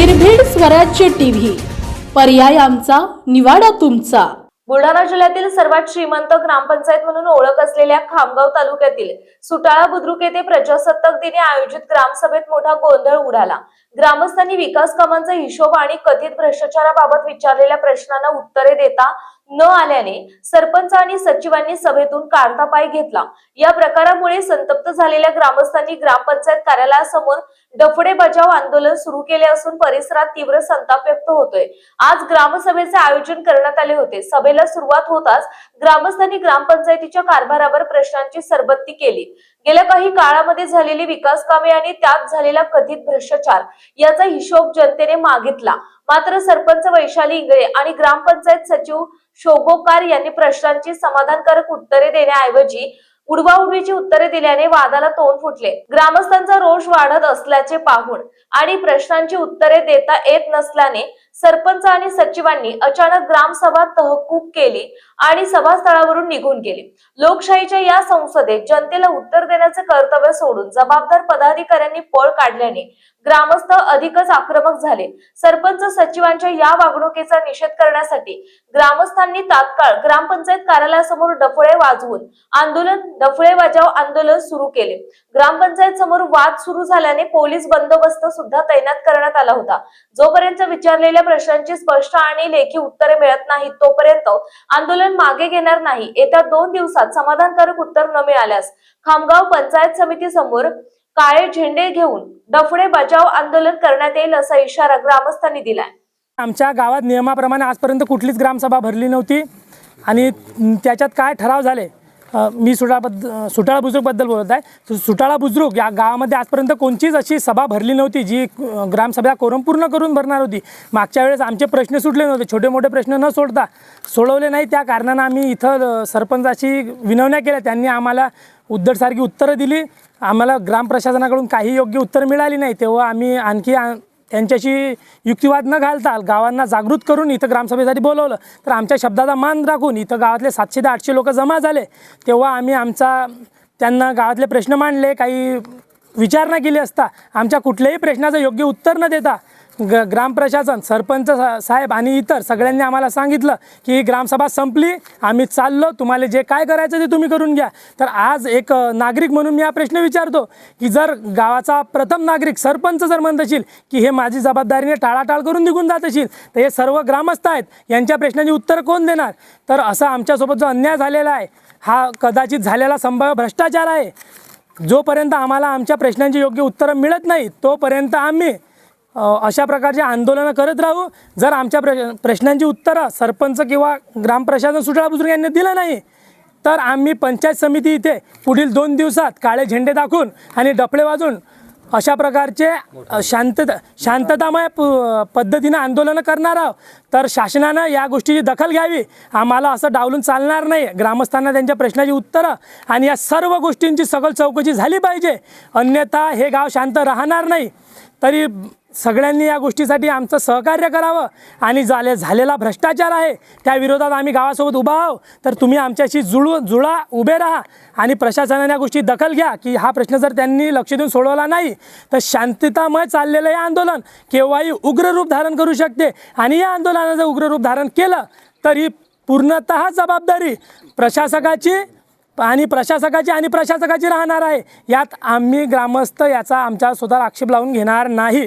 स्वराज्य टीव्ही. पर्याय आमचा निवाडा तुमचा. बुलढाणा जिल्ह्यातील सर्वात श्रीमंत ग्रामपंचायत म्हणून ओळख असलेल्या खामगाव तालुक्यातील सुटाळा बुद्रुक येथे प्रजासत्ताक दिनी आयोजित ग्रामसभेत मोठा गोंधळ उडाला. ग्रामस्थांनी विकास कामांचा हिशोब आणि कथित भ्रष्टाचाराबाबत विचारलेल्या प्रश्नांना उत्तरे देता न आल्याने सरपंच आणि सचिवांनी सभेतून काढता पाय घेतला. या प्रकारामुळे संतप्त झालेल्या ग्रामस्थांनी ग्रामपंचायत कार्यालयासमोर डफडे बजाव आंदोलन सुरू केले असून परिसरात तीव्र संताप व्यक्त होतोय. आज ग्रामसभेचे आयोजन करण्यात आले होते. सभेला सुरुवात होताच ग्रामस्थांनी ग्रामपंचायतीच्या कारभारावर प्रश्नांची सरबत्ती केली. गेल्या काही काळामध्ये झालेली विकास कामे आणि त्यात झालेला कथित भ्रष्टाचार याचा हिशोब जनतेने मागितला. मात्र सरपंच वैशाली इंगळे आणि ग्रामपंचायत सचिव शोभोकार यांनी प्रश्नांची समाधानकारक उत्तरे देण्याऐवजी उडवाउडवीची उत्तरे दिल्याने वादाला तोंड फुटले. ग्रामस्थांचा रोष वाढत असल्याचे पाहून आणि प्रश्नांची उत्तरे देता येत नसल्याने सरपंच आणि सचिवांनी अचानक ग्रामसभा तहकूब केली आणि सभास्थळावरून निघून गेली. लोकशाहीच्या या संसदेत जनतेला उत्तर देण्याचे कर्तव्य सोडून जबाबदार पदाधिकाऱ्यांनी पळ काढल्याने ग्रामस्थ अधिकच आक्रमक झाले. सरपंच सचिवांच्या या वागणुकीचा निषेध करण्यासाठी ग्रामस्थांनी तात्काळ ग्रामपंचायत कार्यालयासमोर डफळे वाजवून आंदोलन डफळे बजाव आंदोलन सुरू केले. ग्रामपंचायत समोर वाद सुरू झाल्याने पोलीस बंदोबस्त सुद्धा तैनात करण्यात आला होता. जोपर्यंत विचारलेल्या प्रश्नांची स्पष्ट आणि लेखी उत्तरे मिळत नाहीत तोपर्यंत आंदोलन मागे घेणार नाही. येत्या दोन दिवसात समाधानकारक उत्तर न मिळाल्यास खामगाव पंचायत समिती समोर काळे झेंडे घेऊन डफडे बजाव आंदोलन करण्यात येईल असा इशारा ग्रामस्थांनी दिलाय. आमच्या गावात नियमाप्रमाणे आजपर्यंत कुठलीच ग्रामसभा भरली नव्हती आणि त्याच्यात काय ठराव झाले? मी सुटाळाबद्द सुटाळा बुजुर्गबद्दल बोलत आहे. सुटाळा बुजुर्ग या गावामध्ये आजपर्यंत कोणतीच अशी सभा भरली नव्हती जी ग्रामसभा कोरम पूर्ण करून भरणार होती. मागच्या वेळेस आमचे प्रश्न सुटले नव्हते. छोटे मोठे प्रश्न न सोडता सोडवले नाही. त्या कारणानं आम्ही इथं सरपंचाशी विनवण्या केल्या. त्यांनी आम्हाला उद्धटसारखी उत्तरं दिली. आम्हाला ग्राम प्रशासनाकडून काही योग्य उत्तर मिळाली नाही. तेव्हा आम्ही आणखी त्यांच्याशी युक्तिवाद न घालता गावांना जागृत करून इथं ग्रामसभेसाठी बोलवलं. तर आमच्या शब्दाचा मान राखून इथं गावातले सातशे ते आठशे लोक जमा झाले. तेव्हा आम्ही आमचा त्यांना गावातले प्रश्न मांडले काही विचारणा केली असता आमच्या कुठल्याही प्रश्नाचं योग्य उत्तर न देता ग ग्रामप्रशासन सरपंच सा- साहेब आणि इतर सगळ्यांनी आम्हाला सांगितलं की ही ग्रामसभा संपली आम्ही चाललो तुम्हाला जे काय करायचं ते तुम्ही करून घ्या. तर आज एक नागरिक म्हणून मी हा प्रश्न विचारतो की जर गावाचा प्रथम नागरिक सरपंच जर म्हणत असेल की हे माझी जबाबदारीने टाळाटाळ करून निघून जात असेल तर हे सर्व ग्रामस्थ आहेत यांच्या प्रश्नाची उत्तर कोण देणार? तर असं आमच्यासोबत जो अन्याय झालेला आहे हा कदाचित झालेला संभाव्य भ्रष्टाचार आहे. जोपर्यंत आम्हाला आमच्या प्रश्नांची योग्य उत्तरं मिळत नाही तोपर्यंत आम्ही अशा प्रकारचे आंदोलनं करत राहू. जर आमच्या प्र प्रश्नांची उत्तरं सरपंच किंवा ग्रामप्रशासन सुटळा बुजुर्ग यांनी दिलं नाही तर आम्ही पंचायत समिती इथे पुढील दोन दिवसात काळे झेंडे दाखवून आणि डफळे वाजून अशा प्रकारचे शांतता शांततामय प पद्धतीनं आंदोलनं करणार आहोत. तर शासनानं या गोष्टीची दखल घ्यावी. आम्हाला असं डावलून चालणार नाही. ग्रामस्थांना त्यांच्या प्रश्नाची उत्तरं आणि या सर्व गोष्टींची सखोल चौकशी झाली पाहिजे. अन्यथा हे गाव शांत राहणार नाही. तरी सगळ्यांनी या गोष्टीसाठी आमचं सहकार्य करावं आणि झाले झालेला भ्रष्टाचार आहे त्या विरोधात आम्ही गावासोबत उभा आहो तर तुम्ही आमच्याशी जुळू जुळा उभे राहा आणि प्रशासनाने या गोष्टी दखल घ्या की हा प्रश्न जर त्यांनी लक्ष देऊन सोडवला नाही तर शांततामय चाललेलं हे आंदोलन केव्हाही उग्र रूप धारण करू शकते. आणि या आंदोलनाचं जर उग्र रूप धारण केलं तर ही पूर्णतः जबाबदारी प्रशासकाची आणि प्रशासकाची आणि प्रशासकाची राहणार आहे. यात आम्ही ग्रामस्थ याचा आमच्या स्वतः आक्षेप लावून घेणार नाही.